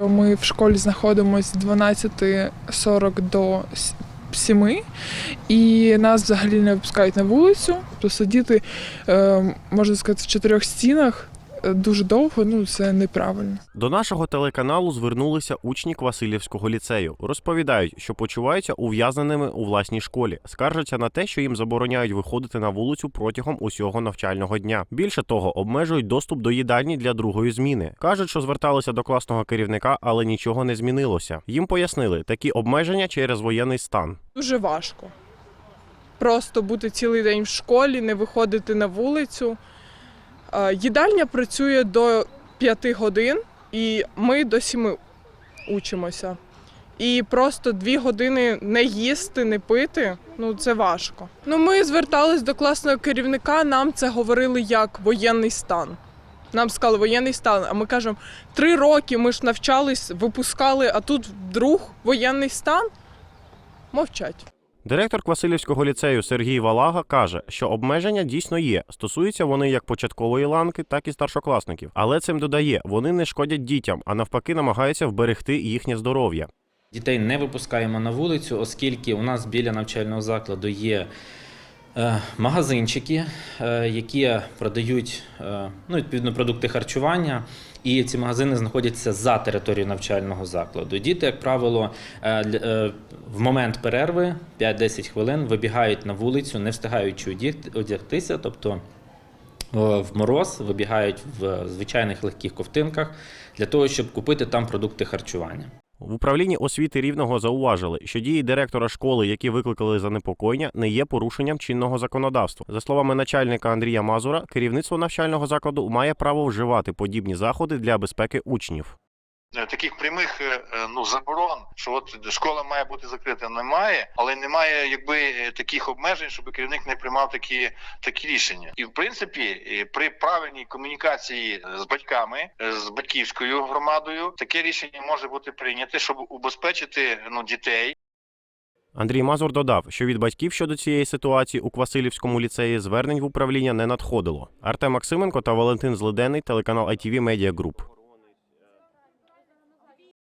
Ми в школі знаходимося з 12.40 до 7, і нас взагалі не випускають на вулицю. То сидіти, е, можна сказати, в чотирьох стінах дуже довго, ну це неправильно. До нашого телеканалу звернулися учні Квасилівського ліцею. Розповідають, що почуваються ув'язненими у власній школі, скаржаться на те, що їм забороняють виходити на вулицю протягом усього навчального дня. Більше того, обмежують доступ до їдальні для другої зміни. кажуть, що зверталися до класного керівника, але нічого не змінилося. Їм пояснили, такі обмеження через воєнний стан. Дуже важко. Просто бути цілий день в школі, не виходити на вулицю. Е, Їдальня працює до 5 годин, і ми до 7 учимося. І просто дві години не їсти, не пити ну це важко. Ну, ми звертались до класного керівника, нам це говорили як воєнний стан. Нам сказали воєнний стан, а ми кажемо, три роки ми ж навчались, випускали, а тут вдруг воєнний стан. Мовчать. Директор Квасилівського ліцею Сергій Валага каже, що обмеження дійсно є. Стосуються вони як початкової ланки, так і старшокласників. Але цим додає, вони не шкодять дітям, а навпаки, намагаються вберегти їхнє здоров'я. Дітей не випускаємо на вулицю, оскільки у нас біля навчального закладу є магазинчики, е, які продають е, ну, відповідно продукти харчування. І ці магазини знаходяться за територією навчального закладу. Діти, як правило, е, е, в момент перерви 5-10 хвилин вибігають на вулицю, не встигаючи одягтися, тобто е, в мороз вибігають в звичайних легких ковтинках для того, щоб купити там продукти харчування. В управлінні освіти рівного зауважили, що дії директора школи, які викликали занепокоєння, не є порушенням чинного законодавства. За словами начальника Андрія Мазура, керівництво навчального закладу має право вживати подібні заходи для безпеки учнів. Е, таких прямих е, е, ну заборон, що от школа має бути закрита, немає, але немає якби таких обмежень, щоб керівник не приймав такі такі рішення. І в принципі, при правильній комунікації з батьками, з батьківською громадою, таке рішення може бути прийняте, щоб убезпечити ну дітей. Андрій Мазур додав, що від батьків щодо цієї ситуації у Квасилівському ліцеї звернень в управління не надходило. Артем Максименко та Валентин Злиденний, телеканал ITV Media Group.